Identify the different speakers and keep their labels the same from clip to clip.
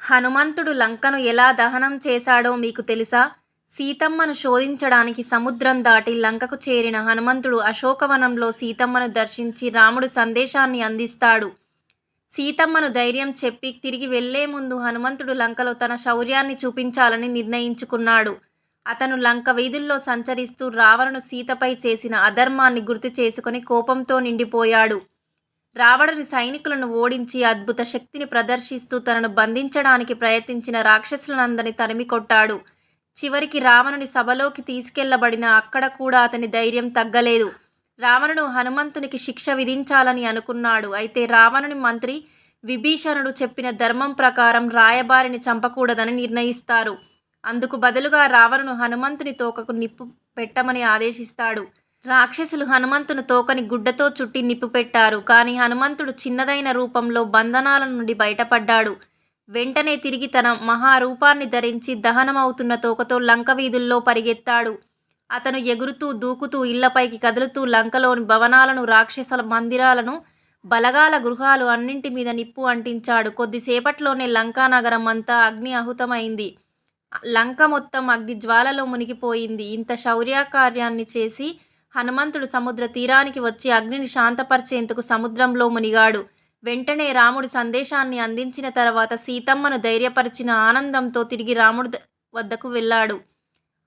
Speaker 1: హనుమంతుడు లంకను ఎలా దహనం చేశాడో మీకు తెలుసా? సీతమ్మను శోధించడానికి సముద్రం దాటి లంకకు చేరిన హనుమంతుడు అశోకవనంలో సీతమ్మను దర్శించి రాముడు సందేశాన్ని అందిస్తాడు. సీతమ్మను ధైర్యం చెప్పి తిరిగి వెళ్ళే ముందు హనుమంతుడు లంకలో తన శౌర్యాన్ని చూపించాలని నిర్ణయించుకున్నాడు. అతను లంక వీధుల్లో సంచరిస్తూ రావణను సీతపై చేసిన అధర్మాన్ని గుర్తు చేసుకుని కోపంతో నిండిపోయాడు. రావణుని సైనికులను ఓడించి అద్భుత శక్తిని ప్రదర్శిస్తూ తనను బంధించడానికి ప్రయత్నించిన రాక్షసులనందని తరిమి కొట్టాడు. చివరికి రావణుని సభలోకి తీసుకెళ్ళబడిన అక్కడ కూడా అతని ధైర్యం తగ్గలేదు. రావణుడు హనుమంతునికి శిక్ష విధించాలని అనుకున్నాడు. అయితే రావణుని మంత్రి విభీషణుడు చెప్పిన ధర్మం ప్రకారం రాయబారిని చంపకూడదని నిర్ణయిస్తారు. అందుకు బదులుగా రావణును హనుమంతుని తోకకు నిప్పు పెట్టమని ఆదేశిస్తాడు. రాక్షసులు హనుమంతుని తోకని గుడ్డతో చుట్టి నిప్పు పెట్టారు కానీ హనుమంతుడు చిన్నదైన రూపంలో బంధనాల నుండి బయటపడ్డాడు. వెంటనే తిరిగి తన మహారూపాన్ని ధరించి దహనమవుతున్న తోకతో లంక వీధుల్లో పరిగెత్తాడు. అతను ఎగురుతూ దూకుతూ ఇళ్ళపైకి కదులుతూ లంకలోని భవనాలను రాక్షసుల మందిరాలను బలగాల గృహాలు అన్నింటి మీద నిప్పు అంటించాడు. కొద్దిసేపట్లోనే లంకా నగరం అంతా అగ్ని అహుతమైంది. లంక మొత్తం అగ్ని జ్వాలలో మునిగిపోయింది. ఇంత శౌర్యకార్యాన్ని చేసి హనుమంతుడు సముద్ర తీరానికి వచ్చి అగ్నిని శాంతపరిచేందుకు సముద్రంలో మునిగాడు. వెంటనే రాముడు సందేశాన్ని అందించిన తర్వాత సీతమ్మను ధైర్యపరిచిన ఆనందంతో తిరిగి రాముడు వద్దకు వెళ్ళాడు.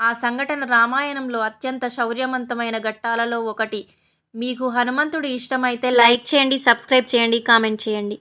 Speaker 1: ఆ సంఘటన రామాయణంలో అత్యంత శౌర్యవంతమైన ఘట్టాలలో ఒకటి. మీకు హనుమంతుడు ఇష్టమైతే లైక్ చేయండి సబ్స్క్రైబ్ చేయండి కామెంట్ చేయండి.